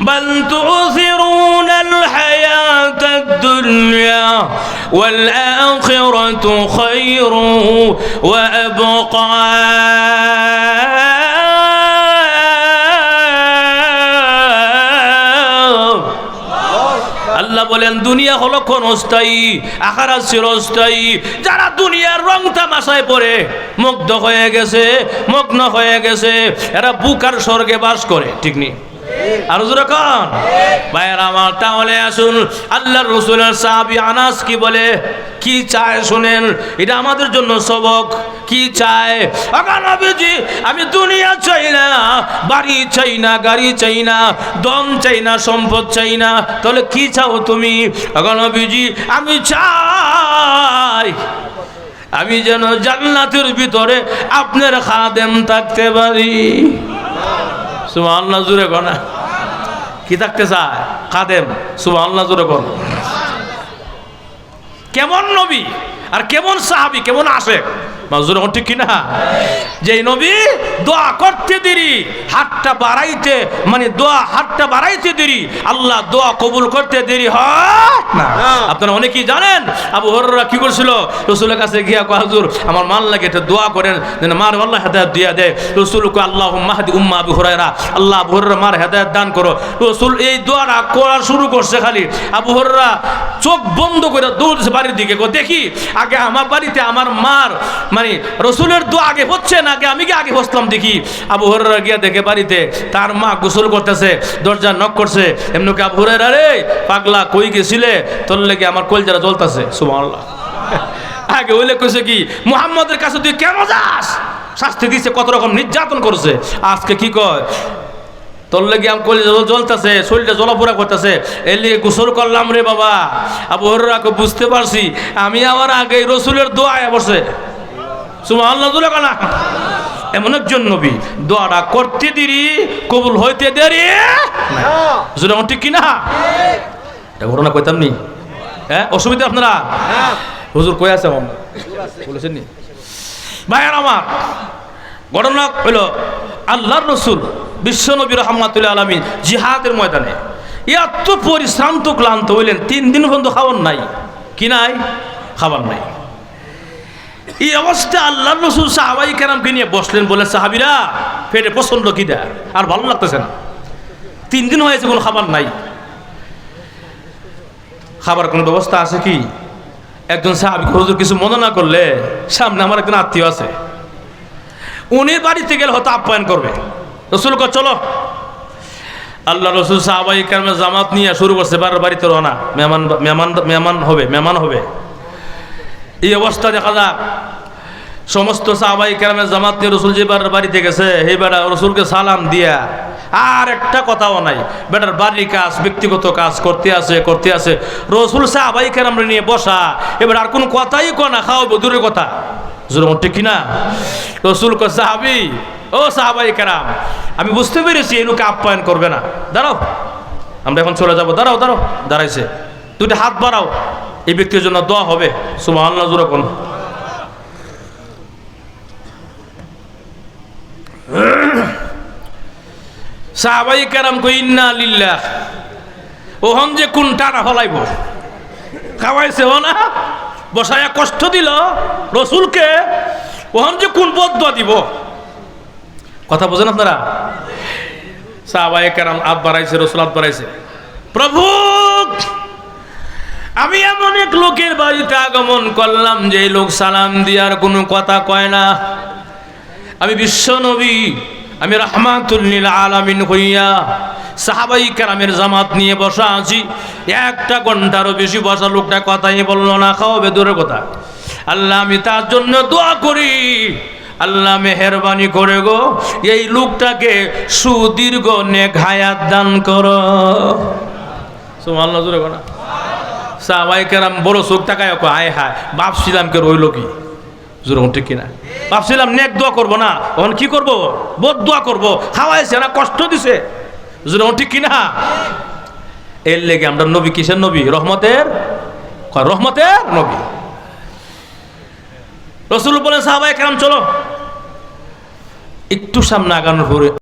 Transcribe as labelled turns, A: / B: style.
A: بل تؤثرون الحياة الدنيا والآخرة خير وأبقى আল্লাহ বলেন দুনিয়া হলো ক্ষণস্থায়ী আখারা চিরস্থায়ী যারা দুনিয়ার রং তামাশায় পড়ে মুগ্ধ হয়ে গেছে মগ্ন হয়ে গেছে এরা বুকার স্বর্গে বাস করে ঠিক নেই আর যখন ভাইয়ের আমার, তাহলে আসুন আল্লাহ রসুলের সাহাবি আনাস কি বলে? কি চায় শুনেন, এটা আমাদের জন্য সবক। কি চায়? নবীজি, আমি দুনিয়া চাই না, বাড়ি চাই না, গাড়ি চাই না দম চাই না, সম্পদ চাই না, তাহলে কি চাও তুমি? নবীজি, আমি চাই, আমি যেন জান্নাতের ভিতরে আপনার খাদেম থাকতে পারি। সুমা আল্লাহ জুড়ে না কি থাকতে চায়? খাদেম সুমা আল্লাহ জুড়ে কন। কেমন নবী? আর কেমন সাহাবি কেমন আসে? মাজুর ঠিক কিনা? যে নবী দোয়া করতে দেরি হাতটা বাড়াইতে মানে দোয়া হাতটা বাড়াইতে দেরি আল্লাহ দোয়া কবুল করতে দেরি হয় না। আপনারা অনেকেই জানেন আবু হররা কি করছিল রসুলের কাছে গিয়া কো হুজুর আমার মান লাগে এটা দোয়া করেন যেন মার আল্লাহ হেদায়ত দিয়া দেয়। রসুল কো আল্লাহ মাহাদি উম্মা আবু হরাইরা আল্লাহ আবু হররা মার হেদায়ত দান করো। রসুল এই দোয়াটা করা শুরু করছে খালি। আবু হররা চোখ বন্ধ করে দৌড়ছে বাড়ির দিকে দেখি আগে আমার বাড়িতে আমার মার মানে রসুলের দোয়া আগে হচ্ছে না? আগে আমি কি আগে বসলাম দেখি? আবু হররা গিয়া দেখে বাড়িতে তার মা গোসল করতেছে, দরজা নক করছে। এমনি কি আবু হরেরা রে পাগলা, কই গেছিলে? তোর লেগে আমার কলজারা জ্বলতেছে। সুবহানাল্লাহ। আগে ওইলে কইছে কি, মুহাম্মদের কাছে তুই কেন যাস? শাস্তি দিছে, কত রকম নির্যাতন করছে। আজকে কি কয়? তোর লেগে আমি কলি জ্বলতেছে, শরীরটা জ্বলাপোড়া করতেছে। এর লিগে গোসল করলাম রে বাবা। আবু বুঝতে পারছি, আমি আমার আগে রসুলের দোয়া বসে। সুমা আল্লাহ দুলে কানা এমন একজন নবী, দোয়াটা করতে দেরি, কবুল হইতে দেরি। আমার ঠিক কিনা? এটা ঘটনা কইতাম নি? হ্যাঁ অসুবিধা আপনারা? হুজুর কই আছে আমার? বলেছেন নি? ভাইয়ার আমার। ঘটনা হইল আল্লাহর রসুল বিশ্বনবী রহমাতুল্লাহ আলমী জিহাদের ময়দানে এত পরিশ্রান্ত ক্লান্ত হইলেন, তিন দিন পর্যন্ত খাবার নাই। কি নাই? খাবার নাই। এই অবস্থা আল্লাহ রসুল সাহাবাই কেরামকে নিয়ে বসলেন বলে সাহাবিরা, পেটে কি দেয় আর ভালো লাগতেছে না। তিন দিন হয়েছে, কোনো খাবার নাই। খাবার কোনো ব্যবস্থা আছে কি? একজন সাহাবি, হুজুর, কিছু মনে না করলে সামনে আমার একজন আত্মীয় আছে। উনি বাড়িতে গেলে হয়তো আপ্যায়ন করবে। রসুল ক চলো। আল্লাহ রসুল সাহাবাই কারণে জামাত নিয়ে শুরু করছে বাবার বাড়িতে রওনা। মেহমান মেহমান মেহমান হবে মেহমান হবে। এই অবস্থা দেখা যাক। সমস্ত সাহাবাই কেরামের জামাত নিয়ে রসুল যে যেবার বাড়িতে গেছে এই বেটা, রসুলকে সালাম দিয়া, আর একটা কথাও নাই। বেটার বাড়ির কাজ, ব্যক্তিগত কাজ করতে আছে করতে আছে। রসুল সাহাবাই কেরাম নিয়ে বসা, এবার আর কোনো কথাই কো না, খাওয়াবো, দূরের কথা। জোর ঠিক কিনা? রসুল ক সাহাবি ও সাহাবাই কেরাম, আমি বুঝতে পেরেছি এই লোকে আপ্যায়ন করবে না। দাঁড়াও, আমরা এখন চলে যাব। দাঁড়াও দাঁড়াও, দাঁড়াইছে। দুইটা হাত বাড়াও, এই ব্যক্তির জন্য দোয়া হবে। সুবাহ কোন সাহাবাই কেরাম কই, ইন্না লিল্লাহ। ওহন যে কোন টানা ফলাইব। খাওয়াইছে ও না বসায়া কষ্ট দিল রসুলকে। ওহন যে কোন বদ্ধ দিব। কথা বোঝেন আপনারা? সাহাবাই কেরাম আত বাড়াইছে, রসুল আত বাড়াইছে। প্রভু, আমি এমন এক লোকের বাড়িতে আগমন করলাম, যে লোক সালাম দিয়ার কোনো কথা কয় না। আমি বিশ্ব নবী, আমি রহমাতুল্লিল আলামিন হইয়া সাহাবাই কেরামের জামাত নিয়ে বসা আছি। একটা ঘন্টারও বেশি বসা লোকটা কথাই বলল না, খাওয়াবে দূরের কথা। আল্লাহ, আমি তার জন্য দোয়া করি। আল্লাহ মেহরবানি করে গো, এই লোকটাকে সুদীর্ঘ নেঘায়াত দান করো। আল্লাহ জোরে করা সাহাবাই কেরাম বড় চোখ তাকায় হায় হায়, ভাবছিলাম কে রইল কি জোর ঠিক কিনা? ভাবছিলাম নেক দোয়া করব না তখন কি করব? বোধ দোয়া করব, খাওয়াইছে, না কষ্ট দিছে। জোর ঠিক কিনা? এর লেগে আমরা নবী কিসের নবী? রহমতের? রহমতের নবী। রসুল বলেন সাহাবাই কেরাম, চলো। একটু সামনে আগানোর পরে